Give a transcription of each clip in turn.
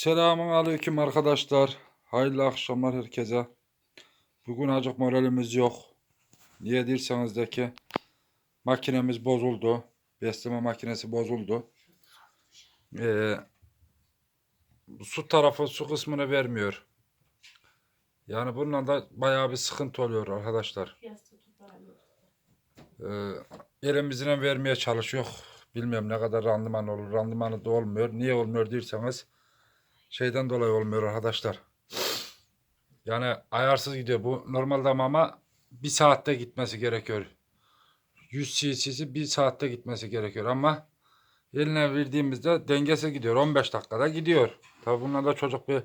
Selamun aleyküm arkadaşlar. Hayırlı akşamlar herkese. Bugün acık moralimiz yok. Niye derseniz de ki makinemiz bozuldu. Besleme makinesi bozuldu. Ee, su tarafı su kısmını vermiyor. Yani bununla da bayağı bir sıkıntı oluyor arkadaşlar. Ee, elimizden vermeye çalışıyor. Bilmiyorum ne kadar randıman olur. Randımanı da olmuyor. Niye olmuyor derseniz şeyden dolayı olmuyor arkadaşlar. Yani ayarsız gidiyor. Bu normalde mama bir saatte gitmesi gerekiyor. 100 cc'si bir saatte gitmesi gerekiyor ama eline verdiğimizde dengesi gidiyor. 15 dakikada gidiyor. Tabi bundan da çocuk bir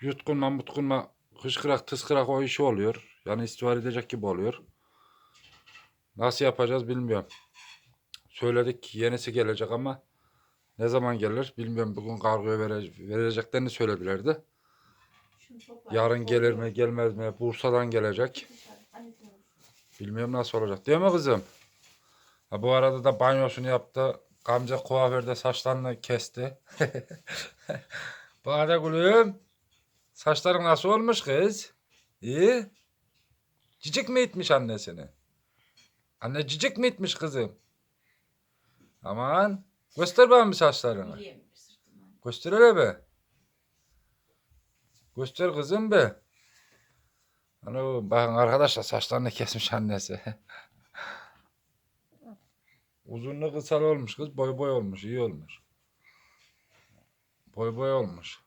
yutkunma mutkunma hışkırak tıskırak o işi oluyor. Yani istivar edecek gibi oluyor. Nasıl yapacağız bilmiyorum. Söyledik yenisi gelecek ama ne zaman gelir bilmiyorum. Bugün kargoya vere- vereceklerini söyledilerdi. Yarın gelir mi gelmez mi? Bursa'dan gelecek. Bilmiyorum nasıl olacak. Değil mi kızım? Ha, bu arada da banyosunu yaptı. Gamze kuaförde saçlarını kesti. Bana gülüm. Saçların nasıl olmuş kız? İyi. Cicik mi itmiş annesini? Anne cicik mi itmiş kızım? Aman. Göster bana bir saçlarını. Göster hele be. Göster kızım be. Ano bakın arkadaşlar saçlarını kesmiş annesi. Uzunlu kısalı olmuş kız. Boy boy olmuş. iyi olmuş. Boy boy olmuş.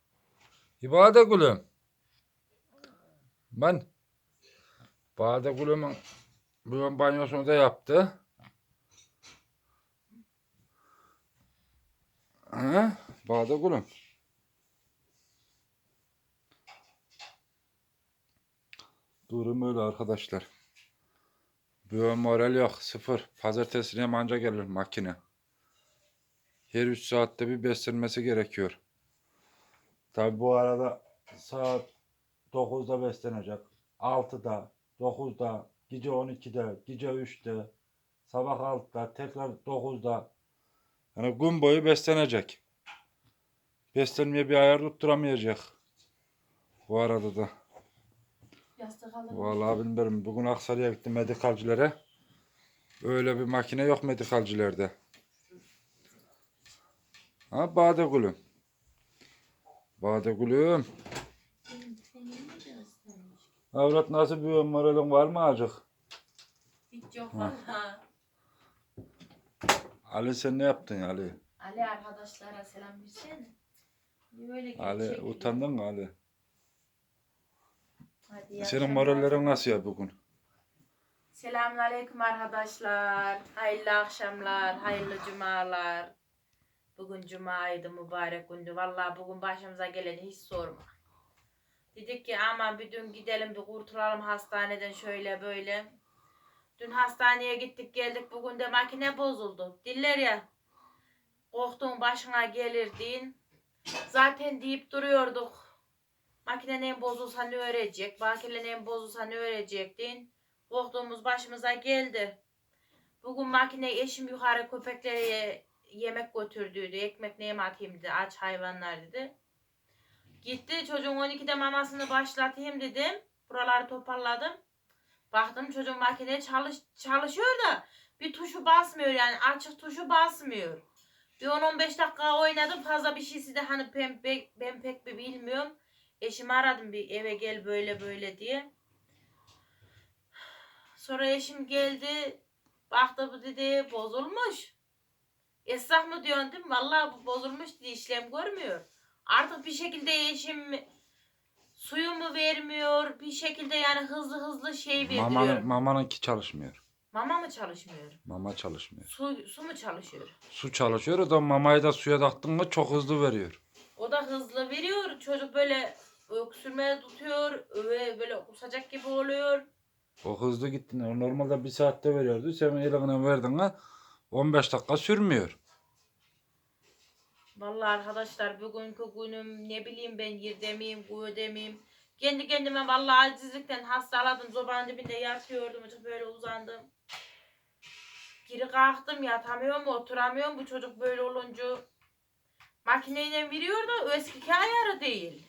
İbade gülüm. Ben Bade gülümün bugün banyosunu da yaptı. Ha? Bade gülüm. Durum öyle arkadaşlar. Bir moral yok. Sıfır. Pazartesine manca gelir makine. Her 3 saatte bir beslenmesi gerekiyor. Tabi bu arada saat 9'da beslenecek. 6'da, 9'da, gece 12'de, gece 3'te, sabah 6'da, tekrar 9'da. Yani gün boyu beslenecek. Beslenmeye bir ayar tutturamayacak. Bu arada da. Yastık. Vallahi bilmiyorum. Bugün Aksaray'a gittim medikalcilere. Öyle bir makine yok medikalcilerde. Ha Bade gülüm. Bade gülüm. Avrat nasıl bir moralin var mı acık? Hiç yok valla. Ali sen ne yaptın Ali? Ali arkadaşlara selam versene. Niye öyle geri Ali çekiliyor? utandın mı Ali? Hadi iyi Senin akşamlar. morallerin nasıl ya bugün? Selamünaleyküm arkadaşlar. Hayırlı akşamlar, hayırlı cumalar. Bugün cumaydı, mübarek gündü. Vallahi bugün başımıza geleni hiç sorma. Dedik ki ama bir dün gidelim bir kurtulalım hastaneden şöyle böyle. Dün hastaneye gittik geldik bugün de makine bozuldu. Diller ya korktuğun başına gelir deyin. Zaten deyip duruyorduk. Makine ne bozulsa ne örecek, makine ne bozulsa ne örecek deyin. Korktuğumuz başımıza geldi. Bugün makine eşim yukarı köpeklere yemek götürdüydü. Ekmek neye atayım dedi. Aç hayvanlar dedi. Gitti çocuğun 12'de mamasını başlatayım dedim. Buraları toparladım. Baktım çocuğun makine çalış, çalışıyor da bir tuşu basmıyor yani açık tuşu basmıyor. Bir 10-15 dakika oynadım fazla bir şeysi de hani ben, ben, pek bir bilmiyorum. Eşimi aradım bir eve gel böyle böyle diye. Sonra eşim geldi. Baktı bu dedi bozulmuş. Esnaf mı diyorsun değil mi? Vallahi bu bozulmuş dedi işlem görmüyor. Artık bir şekilde eşim suyumu vermiyor. Bir şekilde yani hızlı hızlı şey verdiriyor. Mamanın, mamanınki çalışmıyor. Mama mı çalışmıyor? Mama çalışmıyor. Su, su mu çalışıyor? Su çalışıyor o da mamayı da suya taktın mı çok hızlı veriyor. O da hızlı veriyor. Çocuk böyle öksürmeye tutuyor ve böyle kusacak gibi oluyor. O hızlı gittin. O normalde bir saatte veriyordu. Sen eline verdin ha 15 dakika sürmüyor. Vallahi arkadaşlar bugünkü günüm ne bileyim ben yerde miyim, kuyuda miyim? Kendi kendime vallahi acizlikten hastaladım. Zobanın dibinde yatıyordum. Çocuk böyle uzandım. Geri kalktım yatamıyorum, oturamıyorum. Bu çocuk böyle olunca Makineyle veriyor da eski ayarı değil.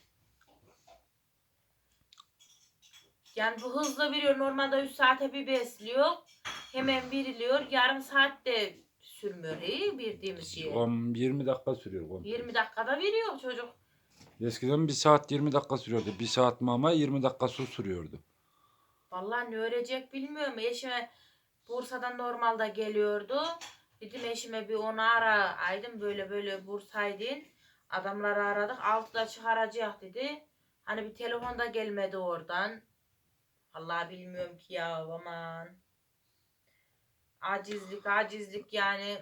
Yani bu hızla veriyor. Normalde 3 saate bir besliyor. Hemen veriliyor. Yarım saatte sürmüyor. İyi bildiğimiz şey. 10 20 dakika sürüyor. komple. 20 dakikada veriyor çocuk. Eskiden 1 saat 20 dakika sürüyordu. 1 saat mama 20 dakika su sürüyordu. Vallahi ne örecek bilmiyorum. Eşime Bursa'dan normalde geliyordu. Dedim eşime bir onu ara aydım böyle böyle Bursa'ydın. Adamları aradık. Altıda çıkaracak dedi. Hani bir telefon da gelmedi oradan. Vallahi bilmiyorum ki ya aman. Acizlik acizlik yani.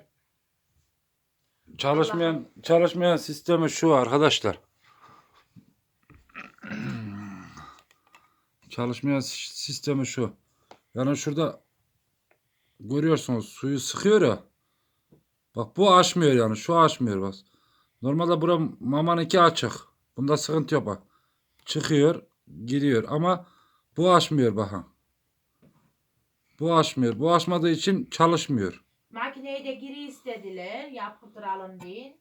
Çalışmayan çalışmayan sistemi şu arkadaşlar. Çalışmayan sistemi şu. Yani şurada görüyorsunuz suyu sıkıyor ya. Bak bu açmıyor yani. Şu açmıyor bak. Normalde bura mamanınki açık. Bunda sıkıntı yok bak. Çıkıyor, giriyor ama bu açmıyor bakın. Bu açmıyor. Bu açmadığı için çalışmıyor. Makineyi de giri istediler. Yaptıralım diye.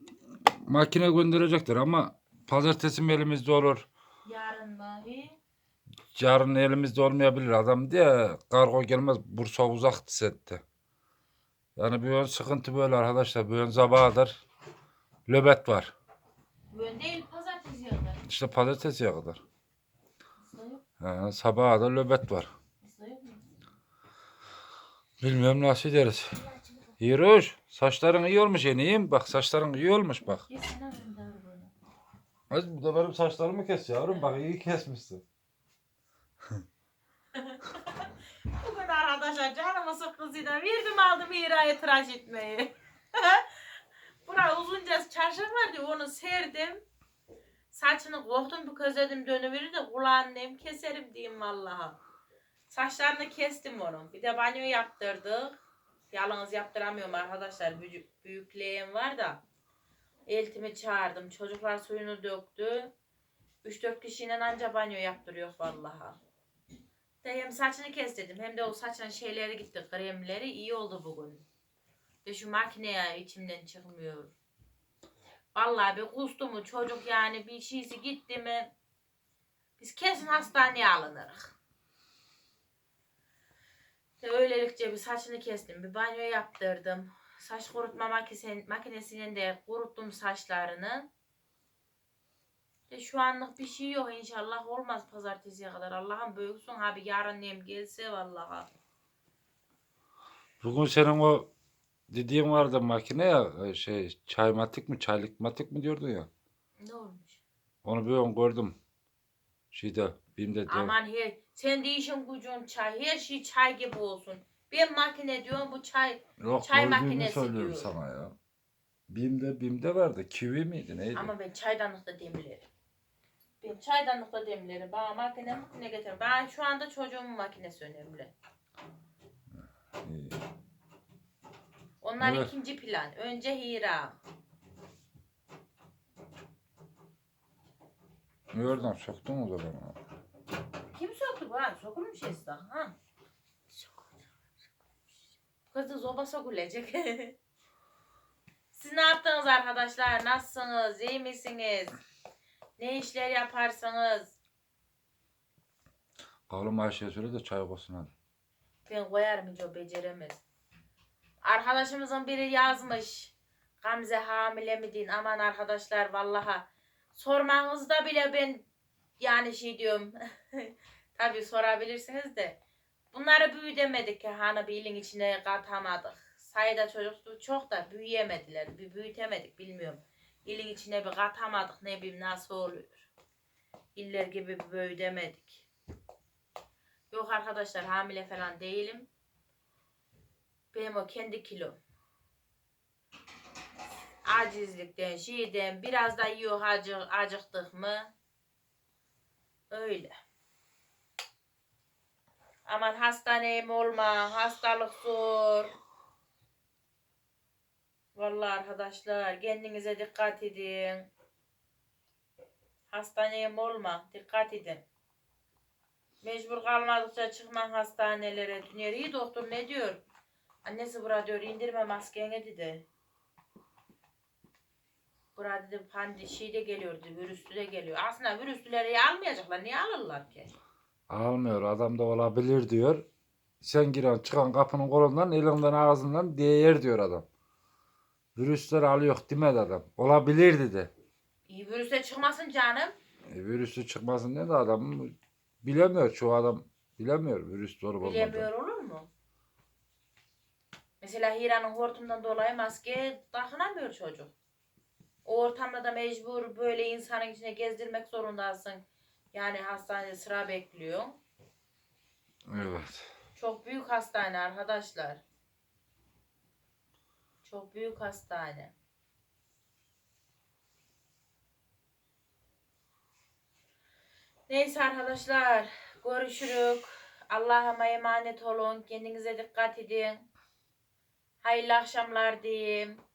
makine gönderecektir ama pazartesi mi elimizde olur? Yarın dahi. Yarın elimizde olmayabilir adam diye kargo gelmez. Bursa uzak sette. Yani bir ön sıkıntı böyle arkadaşlar. Bir ön sabahıdır. Löbet var. Bugün değil pazartesi kadar. İşte pazartesiye kadar. He, sabaha da löbet var. Bilmiyorum nasıl ederiz. Yiruş saçların iyi olmuş yeniyim. Bak saçların iyi olmuş bak. Hadi bu da benim saçlarımı kes yavrum. Bak iyi kesmişsin. Bugün arkadaşlar canımı sıkkısıyla verdim aldım İra'ya tıraş etmeyi. Buraya uzunca çarşaf vardı onu serdim. Saçını korktum bir közledim dönüverir de kulağını keserim diyeyim vallaha. Saçlarını kestim onun. Bir de banyo yaptırdık. Yalnız yaptıramıyorum arkadaşlar. Büyük, büyükleğim var da. Eltimi çağırdım. Çocuklar suyunu döktü. 3-4 kişiyle anca banyo yaptırıyor vallaha. De hem saçını kes dedim hem de o saçın şeyleri gitti kremleri iyi oldu bugün. De şu makineye içimden çıkmıyor. Vallahi bir kustu mu çocuk yani bir şeysi gitti mi biz kesin hastaneye alınırız. De öylelikçe bir saçını kestim bir banyo yaptırdım. Saç kurutma makine, makinesinin de kuruttum saçlarını. De şu anlık bir şey yok inşallah olmaz pazartesiye kadar. Allah'ım büyüksün abi yarın nem gelse vallahi. Bugün senin o dediğin vardı makine ya e, şey çaymatik mi çaylık matik mi diyordun ya. Ne olmuş? Onu bir on gördüm. Şeyde BİM'de de. Aman her sen de işin gücün çay her şey çay gibi olsun. Ben makine diyorum bu çay Yok çay gördüğümü makinesi söylüyorum diyor. sana ya. BİM'de BİM'de vardı. Kiwi miydi neydi? ama ben çaydanlıkta demlerim. Ben çaydanlıkta demlerim. Bana makine makine getir. Ben şu anda çocuğumun makinesi önemli. İyi. Onlar Evet. ikinci plan. Önce Hira. Nereden soktun o zaman? Kim soktu bu ha? Sokulmuş Esra. Ha? Kız da zoba sokulecek. Siz ne yaptınız arkadaşlar? Nasılsınız? İyi misiniz? Ne işler yaparsanız? Kavlum Ayşe'ye söyle de çay koysun hadi. Ben koyarım hiç o beceremez. Arkadaşımızın biri yazmış. Gamze hamile mi deyin? Aman arkadaşlar vallaha. Sormanızda bile ben yani şey diyorum. Tabii sorabilirsiniz de. Bunları büyütemedik ki hani bir ilin içine katamadık. Sayıda çocuk çok da büyüyemediler. Bir büyütemedik bilmiyorum. İlin içine bir katamadık ne bileyim nasıl oluyor. İller gibi büyütemedik. Yok arkadaşlar hamile falan değilim. Benim o kendi kilom. Acizlikten, şeyden biraz da yiyor acı, acıktık mı? Öyle. Aman hastaneyim olma, hastalık zor. Vallahi arkadaşlar kendinize dikkat edin. Hastaneyim olma, dikkat edin. Mecbur kalmadıkça çıkman hastanelere. Dünya iyi doktor ne diyor? Annesi bura diyor indirme maskeni dedi. Burada dedi pandi şey de geliyordu, virüslü de geliyor. Aslında virüslüleri almayacaklar. Niye alırlar ki? Almıyor adam da olabilir diyor. Sen giren çıkan kapının kolundan elinden ağzından değer diyor adam. Virüsler alıyor demedi adam. Olabilir dedi. İyi virüse çıkmasın canım. E, virüsü çıkmasın dedi adam. Bilemiyor çoğu adam bilemiyor virüs doğru olmadığını. Bilemiyor olur mu? Mesela Hira'nın hortumdan dolayı maske takınamıyor çocuk. O ortamda da mecbur böyle insanın içine gezdirmek zorundasın. Yani hastanede sıra bekliyor. Evet. Çok büyük hastane arkadaşlar. Çok büyük hastane. Neyse arkadaşlar görüşürük. Allah'a emanet olun. Kendinize dikkat edin. Hayırlı akşamlar diyeyim.